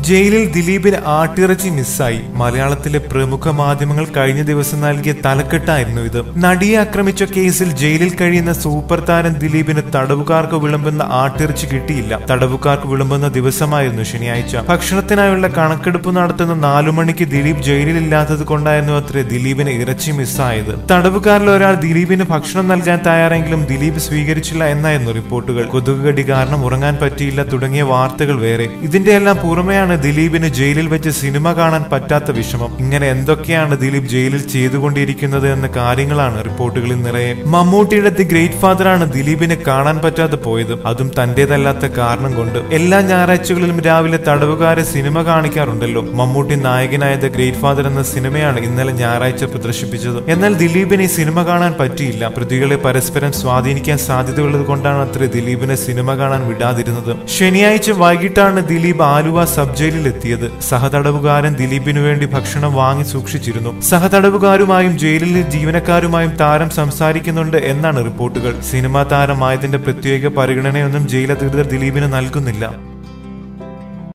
ജയിലിൽ ദിലീപിന് ആട്ടിറച്ചി മിസ്സായി. മലയാളത്തിലെ പ്രമുഖ മാധ്യമങ്ങൾ കഴിഞ്ഞ ദിവസം നൽകിയ തലക്കെട്ടായിരുന്നു ഇത്. നടിയെ ആക്രമിച്ച കേസിൽ ജയിലിൽ കഴിയുന്ന സൂപ്പർ താരം ദിലീപിന് തടവുകാർക്ക് വിളമ്പുന്ന ആട്ടിറച്ചി കിട്ടിയില്ല. തടവുകാർക്ക് വിളമ്പുന്ന ദിവസമായിരുന്നു ശനിയാഴ്ച. ഭക്ഷണത്തിനായുള്ള കണക്കെടുപ്പ് നടത്തുന്ന നാലു മണിക്ക് ദിലീപ് ജയിലിലില്ലാത്തത് കൊണ്ടായിരുന്നു അത്രേ ദിലീപിന് ഇറച്ചി മിസ്സായത്. തടവുകാരിൽ ഒരാൾ ദിലീപിന് ഭക്ഷണം നൽകാൻ തയ്യാറെങ്കിലും ദിലീപ് സ്വീകരിച്ചില്ല എന്നായിരുന്നു റിപ്പോർട്ടുകൾ. കൊതുകുകടി കാരണം ഉറങ്ങാൻ പറ്റിയില്ല തുടങ്ങിയ വാർത്തകൾ വേറെ. ഇതിന്റെ എല്ലാം പുറമെയാണ് ദിലീപിന് ജയിലിൽ വെച്ച് സിനിമ കാണാൻ പറ്റാത്ത വിഷമം? ഇങ്ങനെ എന്തൊക്കെയാണ് ദിലീപ് ജയിലിൽ ചെയ്തുകൊണ്ടിരിക്കുന്നത് എന്ന കാര്യങ്ങളാണ് റിപ്പോർട്ടുകളിൽ നിറയെ. മമ്മൂട്ടിയുടെ ദി ഗ്രേറ്റ് ഫാദർ ആണ് ദിലീപിനെ കാണാൻ പറ്റാതെ പോയത്. അതും തന്റേതല്ലാത്ത കാരണം കൊണ്ട്. എല്ലാ ഞായറാഴ്ചകളിലും രാവിലെ തടവുകാരെ സിനിമ കാണിക്കാറുണ്ടല്ലോ. മമ്മൂട്ടി നായകനായ ദ ഗ്രേറ്റ് ഫാദർ എന്ന സിനിമയാണ് ഇന്നലെ ഞായറാഴ്ച പ്രദർശിപ്പിച്ചത്. എന്നാൽ ദിലീപിന് ഈ സിനിമ കാണാൻ പറ്റിയില്ല. പ്രതികളെ പരസ്പരം സ്വാധീനിക്കാൻ സാധ്യതയുള്ളത് കൊണ്ടാണ് അത്ര ദിലീപിനെ സിനിമ കാണാൻ വിടാതിരുന്നത്. ശനിയാഴ്ച വൈകിട്ടാണ് ദിലീപ് ആലുവ സബ് ജയിലിൽ എത്തിയത് സഹതടവുകാരൻ ദിലീപിനു വേണ്ടി ഭക്ഷണം വാങ്ങി സൂക്ഷിച്ചിരുന്നു. സഹതടവുകാരുമായും ജയിലിലെ ജീവനക്കാരുമായും താരം സംസാരിക്കുന്നുണ്ട് എന്നാണ് റിപ്പോർട്ടുകൾ. സിനിമാ താരമായതിന്റെ പ്രത്യേക പരിഗണനയൊന്നും ജയിൽ അധികൃതർ ദിലീപിന് നൽകുന്നില്ല.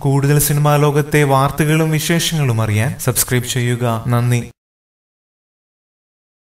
കൂടുതൽ സിനിമാ ലോകത്തെ വാർത്തകളും വിശേഷങ്ങളും അറിയാൻ സബ്സ്ക്രൈബ് ചെയ്യുക. നന്ദി.